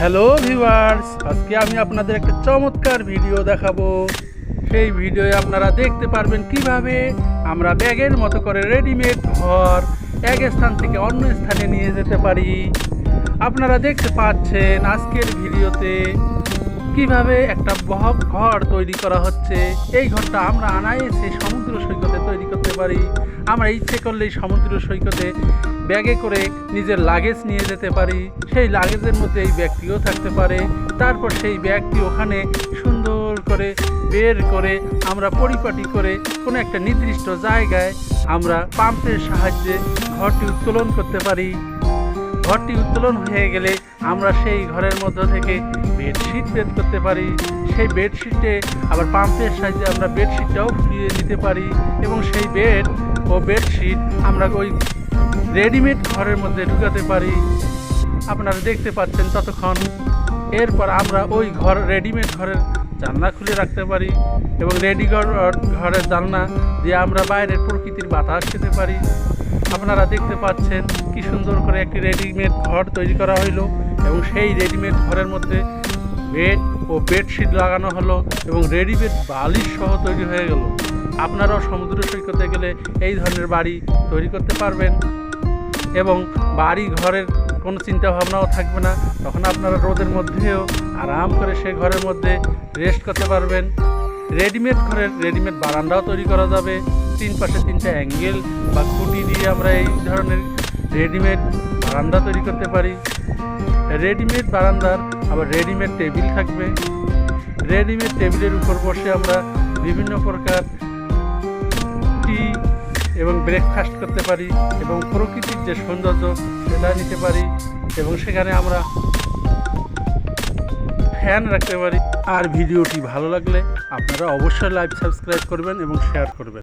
Hello viewers আজকে আমি আপনাদের একটা চমৎকার ভিডিও দেখাবো। সেই ভিডিওয়ে আপনারা দেখতে পারবেন কীভাবে আমরা ব্যাগের মতো করে রেডিমেড ঘর এক স্থান থেকে অন্য স্থানে নিয়ে যেতে পারি। আপনারা দেখতে পাচ্ছেন আজকের ভিডিওতে কীভাবে একটা বহক ঘর তৈরি করা হচ্ছে। এই ঘরটা আমরা আনায়েসে সমুদ্র সৈকতে তৈরি করতে পারি। আমরা ইচ্ছে করলেই সমুদ্র সৈকতে ব্যাগে করে নিজের লাগেজ নিয়ে যেতে পারি। সেই লাগেজের মধ্যে এই ব্যাগটিও থাকতে পারে। তারপর সেই ব্যাগটি ওখানে সুন্দর করে বের করে আমরা পরিপাটি করে কোনো একটা নির্দিষ্ট জায়গায় আমরা পাম্পের সাহায্যে ঘরটি উত্তোলন করতে পারি। ঘরটি উত্তোলন হয়ে গেলে আমরা সেই ঘরের মধ্য থেকে বেডশিট বের করতে পারি। সেই বেডশিটে আবার পাম্পের সাহায্যে আমরা বেডশিটটাও ফুরিয়ে নিতে পারি এবং সেই বেড ও বেডশিট আমরা ওই রেডিমেড ঘরের মধ্যে ঢুকাতে পারি। আপনারা দেখতে পাচ্ছেন ততক্ষণ। এরপর আমরা ওই ঘর রেডিমেড ঘরের জানলা খুলে রাখতে পারি এবং রেডি ঘরের জানলা দিয়ে আমরা বাইরের প্রকৃতির বাতাস খেতে পারি। আপনারা দেখতে পাচ্ছেন কি সুন্দর করে একটি রেডিমেড ঘর তৈরি করা হইল এবং সেই রেডিমেড ঘরের মধ্যে বেড ও বেডশিট লাগানো হলো এবং রেডিমেড বালিশ সহ তৈরি হয়ে গেল। আপনারাও সমুদ্র সৈকতে গেলে এই ধরনের বাড়ি তৈরি করতে পারবেন এবং বাড়ি ঘরের কোনো চিন্তা ভাবনাও থাকবে না। তখন আপনারা রোদের মধ্যেও আরাম করে সেই ঘরের মধ্যে রেস্ট করতে পারবেন। রেডিমেড ঘরের রেডিমেড বারান্দাও তৈরি করা যাবে। তিন পাশে তিনটা অ্যাঙ্গেল বা খুঁটি দিয়ে আমরা এই ধরনের রেডিমেড বারান্দা তৈরি করতে পারি। রেডিমেড বারান্দার, আবার রেডিমেড টেবিল থাকবে। রেডিমেড টেবিলের উপর বসে আমরা বিভিন্ন প্রকার টি এবং ব্রেকফাস্ট করতে পারি এবং প্রকৃতির যে সৌন্দর্য সেটা নিতে পারি এবং সেখানে আমরা ফ্যান রাখতে পারি। আর ভিডিওটি ভালো লাগলে আপনারা অবশ্যই লাইভ সাবস্ক্রাইব করবেন এবং শেয়ার করবেন।